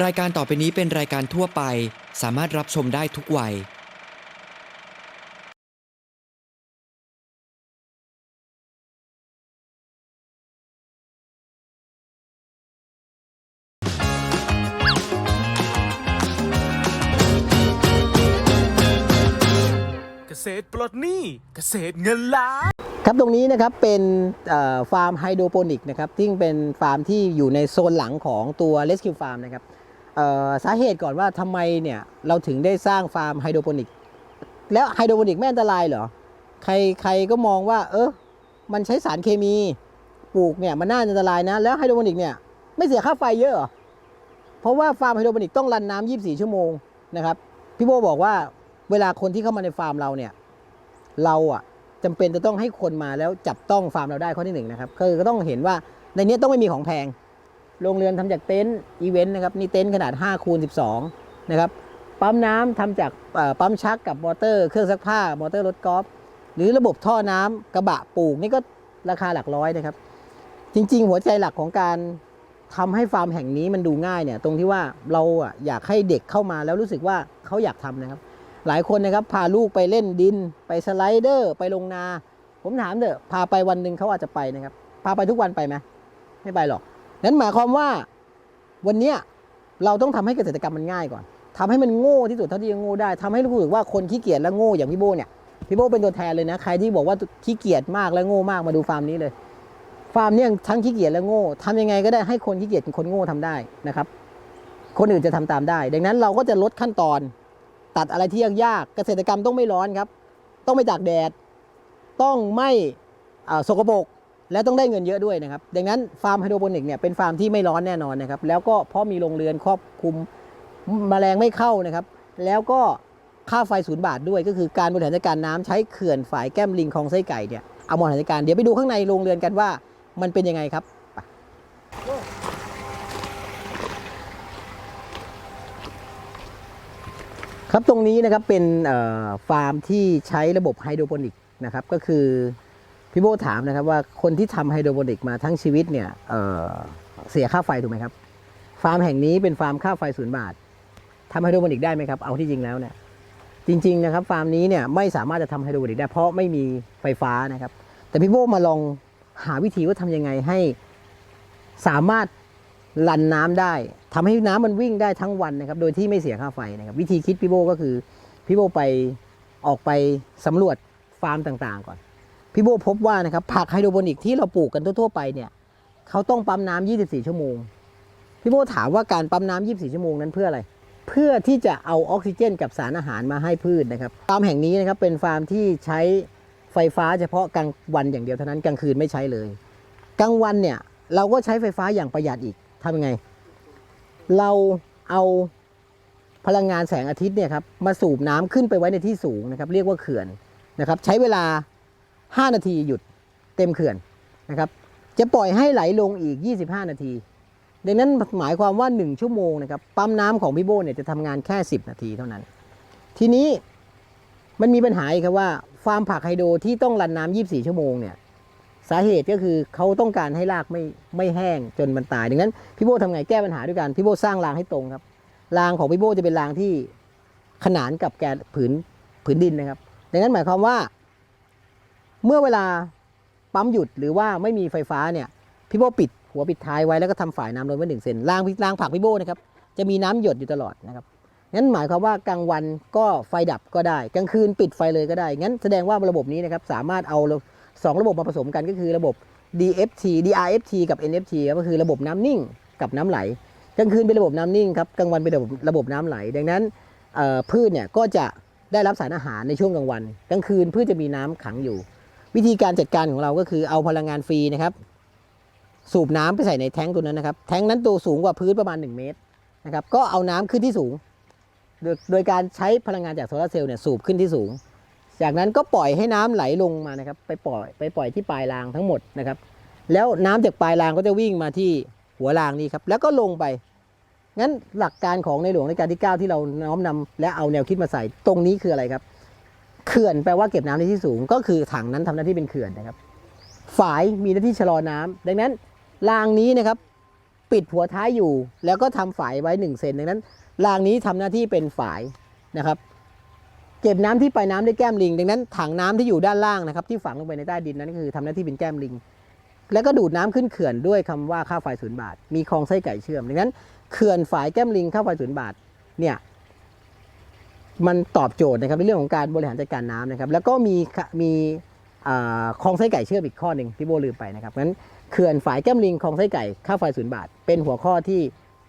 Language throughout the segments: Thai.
รายการต่อไปนี้เป็นรายการทั่วไป สามารถรับชมได้ทุกวัย เกษตรปลดหนี้เกษตรเงินล้าน ครับตรงนี้นะครับเป็นเอ่อฟาร์มไฮโดรโปนิกนะครับซึ่งเป็นฟาร์มที่อยู่ในโซนหลังของตัว Rescue Farm นะครับเอ่อ สาเหตุก่อนว่าทำไมเนี่ยเราถึงได้สร้างฟาร์มไฮโดรโปนิก แล้วไฮโดรโปนิกไม่อันตรายเหรอ ใครใครก็มองว่า เออมันใช้สารเคมีปลูกเนี่ยมันน่าอันตรายนะ แล้วไฮโดรโปนิกเนี่ยไม่เสียค่าไฟเยอะเหรอเพราะว่าฟาร์มไฮโดรโปนิกต้องรันน้ำ24 ชั่วโมงนะครับ พี่โบบอกว่าเวลาคนที่เข้ามาในฟาร์มเราเนี่ยเราอะจำเป็นจะต้องให้คนมาแล้วจับต้องฟาร์มเราได้ข้อที่หนึ่งนะครับคือก็ต้องเห็นว่าในนี้ต้องไม่มีของแพง โรงเรือนทำจากเต็นท์อีเวนต์นะครับนี่เต็นท์ขนาด5คูณ12นะครับปั๊มน้ำทำจากปั๊มชักกับมอเตอร์ เครื่องซักผ้ามอเตอร์รถกอล์ฟหรือระบบท่อน้ำกระบะปลูกนี่ก็ราคาหลักร้อยนะครับ จริง ๆ หัวใจหลักของการทำให้ฟาร์มแห่งนี้มันดูง่ายเนี่ยตรงที่ว่าเราอะอยากให้เด็กเข้ามาแล้วรู้สึกว่าเขาอยากทำนะครับ หลายคนนะครับพาลูกไปเล่นดิน ไปสไลเดอร์ ไปลงนา ผมถามเถอะพาไปวันหนึ่งเขาอาจจะไปนะครับ พาไปทุกวันไปไหมไม่ไปหรอก นั้นหมายความว่าวันนี้เราต้องทำให้เกษตรกรรมมันง่ายก่อนทำให้มันโง่ที่สุดเท่าที่จะโง่ได้ทำให้รู้สึกว่าคนขี้เกียจและโง่อย่างพี่โบเนี่ยพี่โบเป็นตัวแทนเลยนะใครที่บอกว่าขี้เกียจมากและโง่มากมาดูฟาร์มนี้เลย ฟาร์มเนี่ยทั้งขี้เกียจและโง่ทำยังไงก็ได้ให้คนขี้เกียจคนโง่ทำได้นะครับ คนอื่นจะทำตามได้ ดังนั้นเราก็จะลดขั้นตอน ตัดอะไรที่ยากๆเกษตรกรรมต้องไม่ร้อนครับ ต้องไม่ตากแดด ต้องไม่สกปรก และต้องได้เงินเยอะด้วยนะครับ ดังนั้นฟาร์มไฮโดรโปนิกเนี่ยเป็นฟาร์มที่ไม่ร้อนแน่นอนนะครับ แล้วก็เพราะมีโรงเรือนครอบคลุมแมลงไม่เข้านะครับ แล้วก็ค่าไฟศูนย์บาทด้วย ก็คือการบริหารจัดการน้ำใช้เขื่อนฝายแก้มลิงคลองไส้ไก่เนี่ยเอาบริหารจัดการเดี๋ยวไปดูข้างในโรงเรือนกันว่ามันเป็นยังไงครับครับตรงนี้นะครับเป็นฟาร์มที่ใช้ระบบไฮโดรโปนิกนะครับก็คือ พี่โบถามนะครับว่าคนที่ทำไฮโดรโปนิกมาทั้งชีวิตเนี่ยเอ่อเสียค่าไฟถูกไหมครับ ฟาร์มแห่งนี้เป็นฟาร์มค่าไฟศูนย์บาททำไฮโดรโปนิกได้ไหมครับ เอาที่จริงแล้วเนี่ยจริงๆนะครับฟาร์มนี้เนี่ยไม่สามารถจะทำไฮโดรโปนิกได้เพราะไม่มีไฟฟ้านะครับ แต่พี่โบมาลองหาวิธีว่าทำยังไงให้สามารถรันน้ำได้ทำให้น้ำมันวิ่งได้ทั้งวันนะครับ โดยที่ไม่เสียค่าไฟนะครับ วิธีคิดพี่โบก็คือพี่โบไปออกไปสำรวจฟาร์มต่างๆก่อน พี่โบพบว่านะครับผักไฮโดรโปนิกที่เราปลูกกันทั่วๆไปเนี่ยเขาต้องปั๊มน้ำ24 ชั่วโมง พี่โบถามว่าการปั๊มน้ำ24 ชั่วโมงนั้นเพื่ออะไร เพื่อที่จะเอาออกซิเจนกับสารอาหารมาให้พืชนะครับฟาร์มแห่งนี้นะครับเป็นฟาร์มที่ใช้ไฟฟ้าเฉพาะกลางวันอย่างเดียวเท่านั้นกลางคืนไม่ใช้เลย กลางวันเนี่ยเราก็ใช้ไฟฟ้าอย่างประหยัดอีกทำยังไง เราเอาพลังงานแสงอาทิตย์เนี่ยครับมาสูบน้ำขึ้นไปไว้ในที่สูงนะครับเรียกว่าเขื่อนนะครับใช้เวลา 5 นาทีหยุดเต็มเขื่อนนะครับ จะปล่อยให้ไหลลงอีก 25 นาที ดังนั้นหมายความว่า 1 ชั่วโมงนะครับ ปั๊มน้ำของพี่โบเนี่ยจะทำงานแค่ 10 นาทีเท่านั้น ทีนี้มันมีปัญหาอีกครับว่าฟาร์มผักไฮโดรที่ต้องรันน้ำ24 ชั่วโมงเนี่ยสาเหตุก็คือเขาต้องการให้รากไม่ไม่แห้งจนมันตาย ดังนั้น พี่โบทำไงแก้ปัญหาด้วยกันพี่โบสร้างรางให้ตรงครับรางของพี่โบจะเป็นรางที่ขนานกับแกนผืนผืนดินนะครับ ดังนั้นหมายความว่า เมื่อเวลาปั๊มหยุดหรือว่าไม่มีไฟฟ้าเนี่ยพี่โบปิดหัวปิดท้ายไว้แล้วก็ทำฝ่ายน้ำลงไว้หนึ่งเซนรางรางผักพี่โบนะครับจะมีน้ำหยดอยู่ตลอดนะครับงั้นหมายความว่ากลางวันก็ไฟดับก็ได้ กลางคืนปิดไฟเลยก็ได้ งั้นแสดงว่าระบบนี้นะครับสามารถเอาสองระบบมาผสมกันก็คือระบบ DFT DRFT กับ NFT ครับก็คือระบบน้ำนิ่งกับน้ำไหล กลางคืนเป็นระบบน้ำนิ่งครับกลางวันเป็นระบบระบบน้ำไหล ดังนั้นพืชเนี่ยก็จะได้รับสารอาหารในช่วงกลางวัน กลางคืนพืชจะมีน้ำขังอยู่ วิธีการจัดการของเราก็คือเอาพลังงานฟรีนะครับ สูบน้ำไปใส่ในแท้งตัวนั้นนะครับ แท้งนั้นตัวสูงกว่าพื้นประมาณ 1 เมตรนะครับก็เอาน้ำขึ้นที่สูง โดยโดยการใช้พลังงานจากโซลาร์เซลล์เนี่ยสูบขึ้นที่สูง จากนั้นก็ปล่อยให้น้ำไหลลงมานะครับ ไปปล่อยไปปล่อยที่ปลายรางทั้งหมดนะครับ แล้วน้ำจากปลายรางก็จะวิ่งมาที่หัวรางนี้ครับ แล้วก็ลงไป งั้นหลักการของในหลวงในการที่ 9 ที่เราน้อมนำและเอาแนวคิดมาใส่ตรงนี้คืออะไรครับ เขื่อนแปลว่าเก็บน้ำในที่สูง ก็คือถังนั้นทำหน้าที่เป็นเขื่อนนะครับ ฝายมีหน้าที่ชะลอน้ำดังนั้นรางนี้นะครับ ปิดหัวท้ายอยู่ แล้วก็ทำฝายไว้1เซนดังนั้นรางนี้ทำหน้าที่เป็นฝายนะครับ เก็บน้ำที่ปลายน้ำด้แก้มลิง ดังนั้นถังน้ำที่อยู่ด้านล่างนะครับ ที่ฝังลงไปในใต้ดินนั้นก็คือทำหน้าที่เป็นแก้มลิง แล้วก็ดูดน้ำขึ้นเขื่อนด้วยคำว่าค่าไฟศูนย์บาท มีคลองไส้ไก่เชื่อมดังนั้นเขื่อนฝายแก้มลิงค่าไฟศูนย์บาทเนี่ย มันตอบโจทย์นะครับในเรื่องของการบริหารจัดการน้ำนะครับ แล้วก็มีมีคลองไส้ไก่เชื่อมอีกข้อหนึ่งพี่โบลืมไปนะครับงั้นเขื่อนฝายแก้มลิงคลองไส้ไก่ค่าไฟศูนย์บาท เป็นหัวข้อที่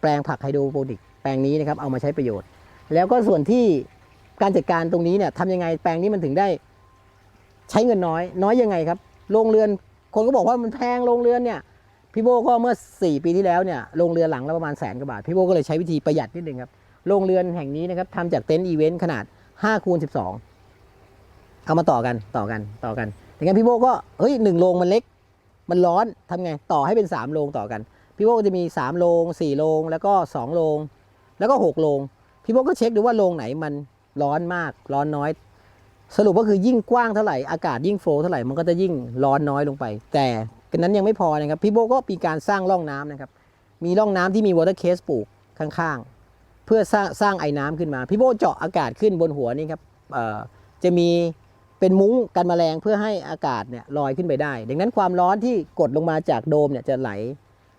แปลงผักไฮโดรโปนิกแปลงนี้นะครับเอามาใช้ประโยชน์ แล้วก็ส่วนที่การจัดการตรงนี้เนี่ยทำยังไงแปลงนี้มันถึงได้ใช้เงินน้อยน้อยยังไงครับโรงเรือนคนก็บอกว่ามันแพงโรงเรือนเนี่ยพี่โบก็เมื่อ 4 ปีที่แล้วเนี่ยโรงเรือนหลังละประมาณแสนกว่าบาทพี่โบก็เลยใช้วิธีประหยัดนิดนึงครับ โรงเรือนแห่งนี้นะครับทำจากเต็นท์อีเวนต์ขนาด5คูณ12 เอามาต่อกันต่อกันต่อกันอย่างนั้นพี่โบก็เฮ้ยหนึ่งโรงมันเล็ก มันร้อนทำไงต่อให้เป็น 3 โรงต่อกัน พี่โบก็จะมี 3 โรง4 โรง แล้วก็ 2 โรง แล้วก็ 6 โรง พี่โบก็เช็คดูว่าโรงไหนมันร้อนมากร้อนน้อย สรุปก็คือยิ่งกว้างเท่าไหร่อากาศยิ่งโฟล์เท่าไหร่มันก็จะยิ่งร้อนน้อยลงไป แต่กันนั้นยังไม่พอนะครับพี่โบก็มีการสร้างร่องน้ำนะครับมีร่องน้ำที่มีวอเตอร์เคสปลูกข้างๆ เพื่อสร้างสร้างไอ้น้ำขึ้นมา พี่โบเจาะอากาศขึ้นบนหัวนี่ครับจะมีเป็นมุ้งกันแมลงเพื่อให้อากาศเนี่ยลอยขึ้นไปได้ ดังนั้นความร้อนที่กดลงมาจากโดมเนี่ยจะไหล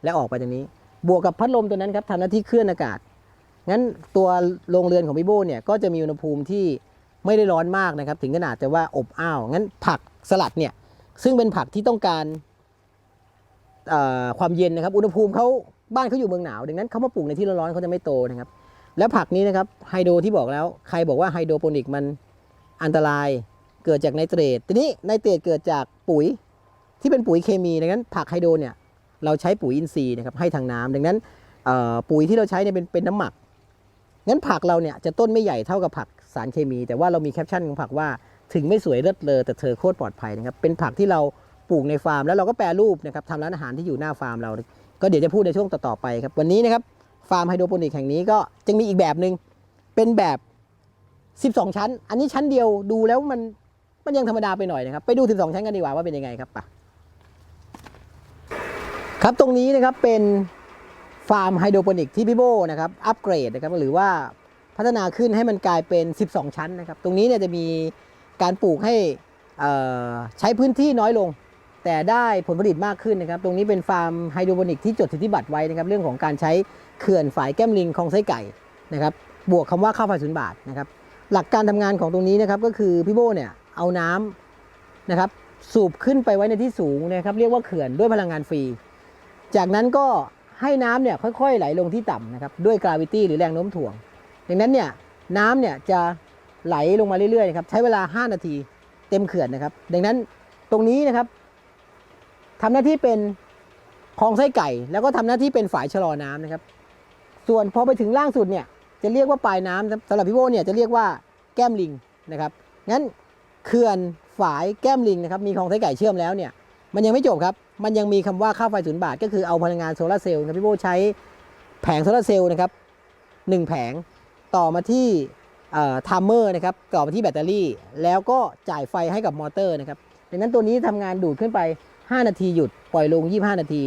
และออกไปตรงนี้ บวกกับพัดลมตัวนั้นครับทำหน้าที่เคลื่อนอากาศงั้นตัวโรงเรือนของพี่โบเนี่ยก็จะมีอุณหภูมิที่ไม่ได้ร้อนมากนะครับ ถึงขนาดจะว่าอบอ้าวงั้นผักสลัดเนี่ยซึ่งเป็นผักที่ต้องการความเย็นนะครับ อุณหภูมิเขาบ้านเขาอยู่เมืองหนาวดังนั้นเขามาปลูกในที่ร้อนๆเขาจะไม่โตนะครับ แล้วผักนี้นะครับไฮโดรที่บอกแล้ว ใครบอกว่าไฮโดรโปนิกมันอันตรายเกิดจากไนเตรตทีนี้ไนเตรตเกิดจากปุ๋ยที่เป็นปุ๋ยเคมีดังนั้นผักไฮโดรเนี่ยเราใช้ปุ๋ยอินทรีย์นะครับให้ทางน้ำดังนั้นปุ๋ยที่เราใช้เนี่ยเป็นเป็นน้ำหมักงั้นผักเราเนี่ยจะต้นไม่ใหญ่เท่ากับผักสารเคมี แต่ว่าเรามีแคปชั่นของผักว่าถึงไม่สวยเลิศเลอแต่เธอโคตรปลอดภัยนะครับเป็นผักที่เราปลูกในฟาร์มแล้วเราก็แปรรูปนะครับทำร้านอาหารที่อยู่หน้าฟาร์มเรา ก็เดี๋ยวจะพูดในช่วงต่อๆไปครับวันนี้นะครับ ฟาร์มไฮโดรโปนิกแห่งนี้ก็จะมีอีกแบบหนึ่งเป็นแบบ 12 ชั้น อันนี้ชั้นเดียวดูแล้วมันมันยังธรรมดาไปหน่อยนะครับ ไปดู 12 ชั้นกันดีกว่าว่าเป็นยังไงครับไปครับตรงนี้นะครับเป็นฟาร์มไฮโดรโปนิกที่พี่โบนะครับอัปเกรดนะครับหรือว่าพัฒนาขึ้นให้มันกลายเป็น 12 ชั้นนะครับ ตรงนี้เนี่ยจะมีการปลูกให้ใช้พื้นที่น้อยลง แต่ได้ผลผลิตมากขึ้นนะครับ ตรงนี้เป็นฟาร์มไฮโดรโปนิกที่จดสิทธิบัตรไว้นะครับ เรื่องของการใช้เขื่อนฝายแก้มลิงคลองไส้ไก่นะครับ บวกคำว่าค่าไฟศูนย์บาทนะครับ หลักการทำงานของตรงนี้นะครับก็คือพี่โบเนี่ยเอาน้ำนะครับสูบขึ้นไปไว้ในที่สูงนะครับเรียกว่าเขื่อนด้วยพลังงานฟรี จากนั้นก็ให้น้ำเนี่ยค่อยๆ ไหลลงที่ต่ำนะครับด้วยกราวิตี้หรือแรงโน้มถ่วง ดังนั้นเนี่ยน้ำเนี่ยจะไหลลงมาเรื่อยๆนะครับใช้เวลา 5 นาทีเต็มเขื่อนนะครับ ดังนั้นตรงนี้นะครับ ทำหน้าที่เป็นคลองไส้ไก่ แล้วก็ทำหน้าที่เป็นฝายชะลอน้ำนะครับ ส่วนพอไปถึงล่างสุดเนี่ยจะเรียกว่าปลายน้ำสำหรับพี่โบเนี่ยจะเรียกว่าแก้มลิงนะครับงั้นเขื่อนฝายแก้มลิงนะครับมีคลองไส้ไก่เชื่อมแล้วเนี่ยมันยังไม่จบครับ มันยังมีคำว่าค่าไฟศูนย์บาท ก็คือเอาพลังงานโซลาร์เซลล์นะพี่โบใช้แผงโซลาร์เซลล์นะครับหนึ่งแผงต่อมาที่ไทม์เมอร์นะครับต่อมาที่แบตเตอรี่ แล้วก็จ่ายไฟให้กับมอเตอร์นะครับดังนั้นตัวนี้ทำงานดูดขึ้นไป 5 นาทีหยุดปล่อยลง 25 นาที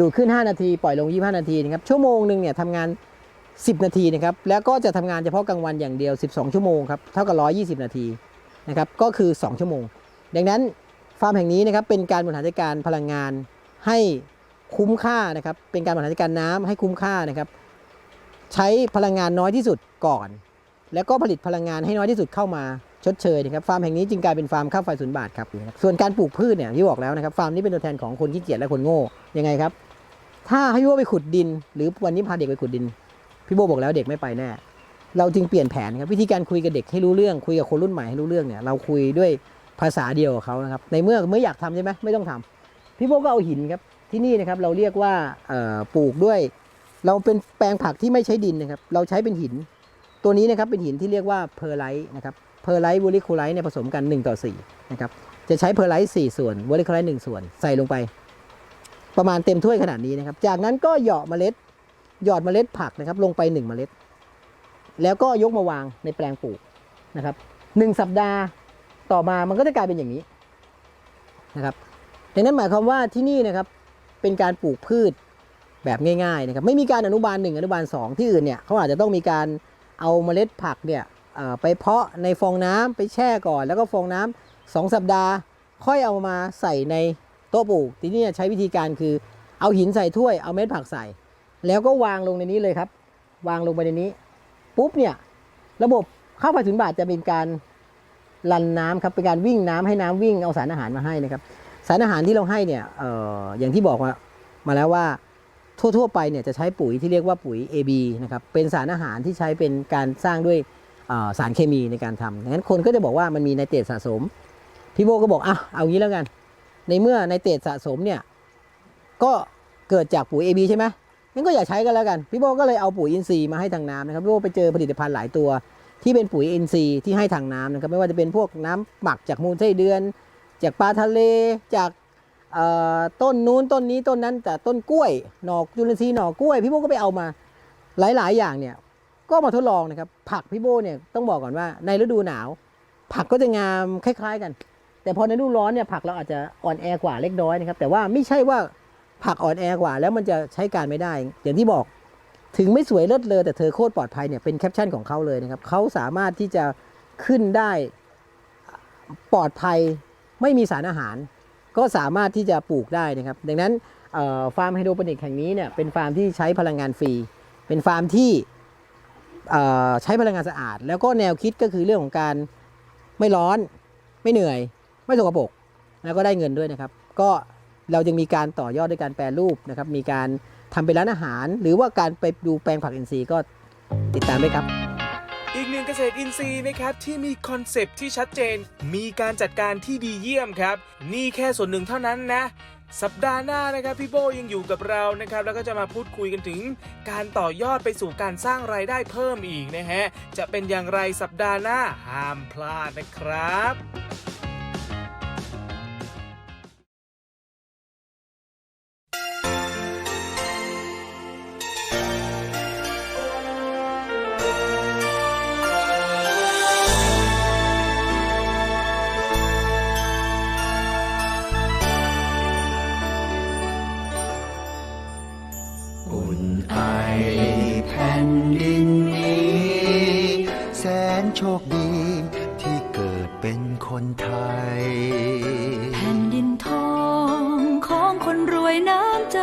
ดูดขึ้น 5 นาที ปล่อยลง 25 นาทีนะครับชั่วโมงหนึ่งเนี่ยทำงาน 10 นาทีนะครับแล้วก็จะทำงานเฉพาะกลางวันอย่างเดียว 12 ชั่วโมงครับเท่ากับ 120 นาทีนะครับก็คือ 2 ชั่วโมง ดังนั้นฟาร์มแห่งนี้นะครับเป็นการบริหารจัดการพลังงานให้คุ้มค่านะครับเป็นการบริหารจัดการน้ำให้คุ้มค่านะครับใช้พลังงานน้อยที่สุดก่อน แล้วก็ผลิตพลังงานให้น้อยที่สุดเข้ามา ชดเชยนะครับฟาร์มแห่งนี้จึงกลายเป็นฟาร์มข้าวไฟศูนย์บาทครับส่วนการปลูกพืชเนี่ยที่บอกแล้วนะครับฟาร์มนี้เป็นตัวแทนของคนขี้เกียจและคนโง่ยังไงครับถ้าให้พี่โบไปขุดดิน หรือวันนี้พาเด็กไปขุดดิน พี่โบบอกแล้วเด็กไม่ไปแน่ เราจึงเปลี่ยนแผนครับวิธีการคุยกับเด็กให้รู้เรื่องคุยกับคนรุ่นใหม่ให้รู้เรื่องเนี่ยเราคุยด้วยภาษาเดียวกับเขานะครับในเมื่อเมื่ออยากทำใช่ไหมไม่ต้องทำพี่โบก็เอาหินครับที่นี่นะครับเราเรียกว่าปลูกด้วย เราเป็นแปลงผักที่ไม่ใช้ดินนะครับเราใช้เป็นหิน ตัวนี้นะครับเป็นหินที่เรียกว่าเพอร์ไลท์นะครับ เพอร์ไลท์วอลิคูไลท์เนี่ยผสมกัน 1 ต่อ4นะครับจะใช้เพอร์ไลท์4ส่วนวอลิคูไลท์1ส่วนใส่ลงไป ประมาณเต็มถ้วยขนาดนี้นะครับ จากนั้นก็เหยาะเมล็ดหยอดเมล็ดผักนะครับลงไป 1 เมล็ด แล้วก็ยกมาวางในแปลงปลูกนะครับหนึ่งสัปดาห์ต่อมามันก็จะกลายเป็นอย่างนี้นะครับดังนั้นหมายความว่าที่นี่นะครับเป็นการปลูกพืชแบบง่ายๆนะครับไม่มีการอนุบาลหนึ่งอนุบาลสองที่อื่นเนี่ยเขาอาจจะต้องมีการเอาเมล็ดผักเนี่ย ไปเพาะในฟองน้ำไปแช่ก่อน แล้วก็ฟองน้ำสองสัปดาห์ ค่อยเอามาใส่ในโต๊ะปลูกทีนี้ใช้วิธีการคือเอาหินใส่ถ้วยเอาเม็ดผักใส่ แล้วก็วางลงในนี้เลยครับ วางลงไปในนี้ ปุ๊บเนี่ยระบบเข้าไปถึงบาทจะเป็นการลันน้ำครับเป็นการวิ่งน้ำให้น้ำวิ่งเอาสารอาหารมาให้นะครับสารอาหารที่เราให้เนี่ยเอออย่างที่บอกมามาแล้วว่าทั่วๆไปเนี่ยจะใช้ปุ๋ยที่เรียกว่าปุ๋ย AB นะครับเป็นสารอาหารที่ใช้เป็นการสร้างด้วย สารเคมีในการทำดังนั้นคนก็จะบอกว่ามันมีไนเตรตสะสม พี่โบก็บอกอะเอางี้แล้วกัน ในเมื่อไนเตรตสะสมเนี่ยก็เกิดจากปุ๋ย AB ใช่ไหมงั้นก็อย่าใช้กันแล้วกัน พี่โบก็เลยเอาปุ๋ยอินทรีย์มาให้ทางน้ำนะครับ พี่โบไปเจอผลิตภัณฑ์หลายตัว ที่เป็นปุ๋ยอินทรีย์ที่ให้ทางน้ำนะครับ ไม่ว่าจะเป็นพวกน้ำหมักจากมูลไส้เดือน จากปลาทะเล จากต้นนู้นต้นนี้ต้นนั้นแต่ต้นกล้วย หน่อจุลินทรีย์หนอกล้วย พี่โบก็ไปเอามาหลาย ๆ อย่างเนี่ย ก็มาทดลองนะครับ ผักพี่โบเนี่ยต้องบอกก่อนว่าในฤดูหนาว ผักก็จะงามคล้าย ๆ กัน แต่พอในฤดูร้อนเนี่ยผักเราอาจจะอ่อนแอกว่าเล็กน้อยนะครับ แต่ว่าไม่ใช่ว่าผักอ่อนแอกว่า แล้วมันจะใช้การไม่ได้ อย่างที่บอกถึงไม่สวยเลิศเลอแต่เธอโคตรปลอดภัยเนี่ยเป็นแคปชั่นของเขาเลยนะครับเขาสามารถที่จะขึ้นได้ปลอดภัยไม่มีสารอาหาร ก็สามารถที่จะปลูกได้นะครับ ดังนั้นฟาร์มไฮโดรโปนิกแห่งนี้เนี่ยเป็นฟาร์มที่ใช้พลังงานฟรี เป็นฟาร์มที่ ใช้พลังงานสะอาด แล้วก็แนวคิดก็คือเรื่องของการไม่ร้อน ไม่เหนื่อย ไม่สกปรกแล้วก็ได้เงินด้วยนะครับ ก็เราจึงมีการต่อยอดด้วยการแปรรูปนะครับ มีการทำเป็นร้านอาหาร หรือว่าการไปดูแปลงผักอินทรีย์ก็ติดตามด้วยครับ อีกหนึ่งเกษตรอินทรีย์นะครับที่มีคอนเซปต์ที่ชัดเจน มีการจัดการที่ดีเยี่ยมครับ นี่แค่ส่วนหนึ่งเท่านั้นนะ สัปดาห์หน้านะครับพี่โบยังอยู่กับเรานะครับแล้วก็จะมาพูดคุยกันถึงการต่อยอดไปสู่การสร้างรายได้เพิ่มอีกนะฮะจะเป็นอย่างไรสัปดาห์หน้าห้ามพลาดนะครับ เป็นคนไทย แผ่นดินทองของคนรวยน้ำใจ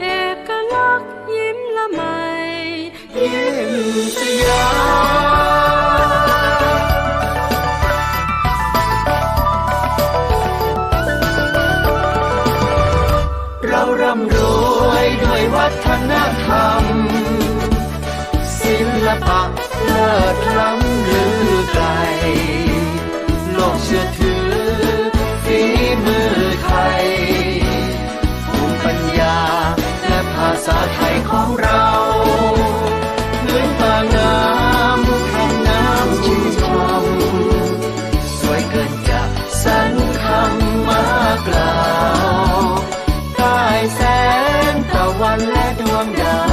เอกลักษณ์ยิ้มละไมยิ้มสยามเราร่ำรวยด้วยวัฒนธรรม ศิลปะเลิศล้ำ ชื่อถือฝีมือไทยภูมิปัญญาและภาษาไทยของเราพื้นป่างามคลองน้ำชื่นชมสวยเกินจะสรคำมากล่าใต้แสงตะวันและดวงดาว